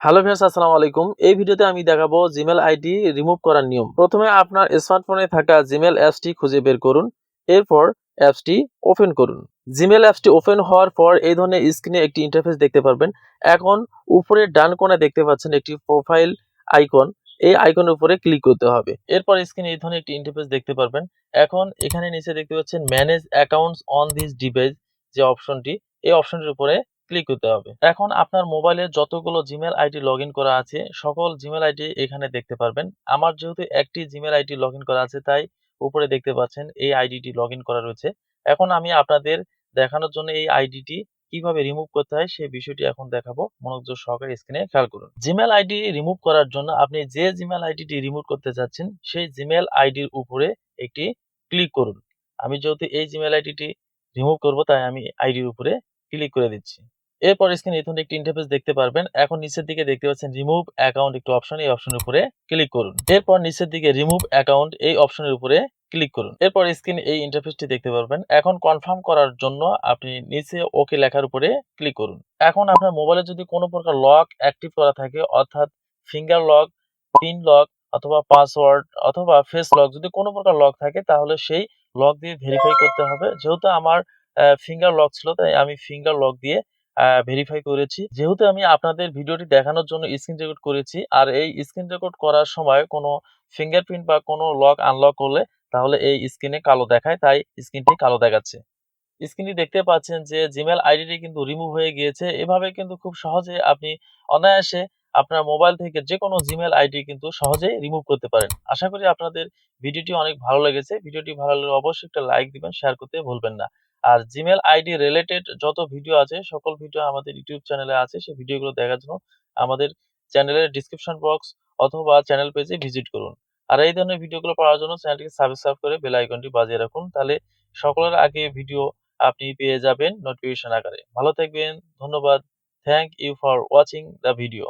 Hello viewers, আসসালামু আলাইকুম। এই ভিডিওতে আমি দেখাবো জিমেল আইডি রিমুভ করার নিয়ম। প্রথমে আপনার স্মার্টফোনে থাকা জিমেল অ্যাপসটি খুঁজে বের করুন, এরপর অ্যাপসটি ওপেন করুন। জিমেল অ্যাপসটি ওপেন হওয়ার পর এই ধরনের স্ক্রিনে একটি ইন্টারফেস দেখতে পারবেন। এখন উপরে ডান কোণে দেখতে পাচ্ছেন একটি প্রোফাইল আইকন এই আইকনের উপরে ক্লিক করতে হবে। এরপর স্ক্রিনে এই ধরনের একটি ইন্টারফেস দেখতে পারবেন। এখন এখানে নিচে দেখতে পাচ্ছেন manage accounts on this device যে অপশনটি এই অপশনটির উপরে ক্লিক করতে হবে এখন আপনার মোবাইলে যতগুলো জিমেল আইডি লগ করা আছে সকল জিমেল আইডি এখানে দেখতে পারবেন আমার যেহেতু একটি জিমেল আইডি লগ করা আছে তাই উপরে দেখতে পাচ্ছেন এই আইডিটি লগ করা রয়েছে এখন আমি আপনাদের দেখানোর জন্য এই আইডিটি কীভাবে রিমুভ করতে হয় সেই বিষয়টি এখন দেখাবো মনোযোগ সহকারে স্ক্রিনে খেয়াল করুন জিমেল আইডি রিমুভ করার জন্য আপনি যে জিমেল আইডিটি রিমুভ করতে চাচ্ছেন সেই জিমেল আইডির উপরে একটি ক্লিক করুন আমি যেহেতু এই জিমেল আইডিটি রিমুভ করব তাই আমি আইডির উপরে ক্লিক করে দিচ্ছি এরপর স্ক্রিনে এই ধরনের একটি ইন্টারফেস দেখতে পারবেন। এখন নিচের দিকে দেখতে পাচ্ছেন রিমুভ অ্যাকাউন্ট একটি অপশন এই অপশনের উপরে ক্লিক করুন। এরপর নিচের দিকে রিমুভ অ্যাকাউন্ট এই অপশনের উপরে ক্লিক করুন। এরপর স্ক্রিনে এই ইন্টারফেসটি দেখতে পারবেন। এখন কনফার্ম করার জন্য আপনি নিচে ওকে লেখার উপরে ক্লিক করুন। এখন আপনার মোবাইলে যদি কোনো প্রকার লক অ্যাক্টিভ করা থাকে, অর্থাৎ ফিঙ্গার লক পিন লক অথবা পাসওয়ার্ড অথবা ফেস লক যদি কোনো প্রকার লক থাকে, তাহলে সেই লক দিয়ে ভেরিফাই করতে হবে। যেহেতু আমার ফিঙ্গার লক ছিল, তাই আমি ফিঙ্গার লক দিয়ে ভেরিফাই করেছি। যেহেতু আমি আপনাদের ভিডিওটি দেখানোর জন্য স্ক্রিন রেকর্ড করেছি, আর এই স্ক্রিন রেকর্ড করার সময় কোনো ফিঙ্গারপ্রিন্ট বা কোনো লক আনলক করলে তাহলে এই স্ক্রিনে কালো দেখায়, তাই স্ক্রিনটি কালো দেখাচ্ছে। স্ক্রিনটি দেখতে পাচ্ছেন যে জিমেল আইডিটি কিন্তু রিমুভ হয়ে গিয়েছে। এভাবে কিন্তু খুব সহজে আপনি অনায়াসে আপনার মোবাইল থেকে যে কোনো জিমেল আইডি কিন্তু সহজেই রিমুভ করতে পারেন। আশা করি আপনাদের ভিডিওটি অনেক ভালো লেগেছে। ভিডিওটি ভালো লাগলে অবশ্যই একটা লাইক দিবেন শেয়ার করতে ভুলবেন না। আর জিমেল আইডি রিলেটেড যত ভিডিও আছে, সকল ভিডিও আমাদের ইউটিউব চ্যানেলে আছে, সেই ভিডিওগুলো দেখার জন্য আমাদের চ্যানেলের ডিসক্রিপশন বক্স অথবা চ্যানেল পেজে ভিজিট করুন। আর এই ধরনের ভিডিওগুলো পাওয়ার জন্য চ্যানেলটিকে সাবস্ক্রাইব করে বেল আইকনটি বাজিয়ে রাখুন, তাহলে সকলের আগে ভিডিও আপনি পেয়ে যাবেন নোটিফিকেশন আকারে। ভালো থাকবেন, ধন্যবাদ thank you for watching the video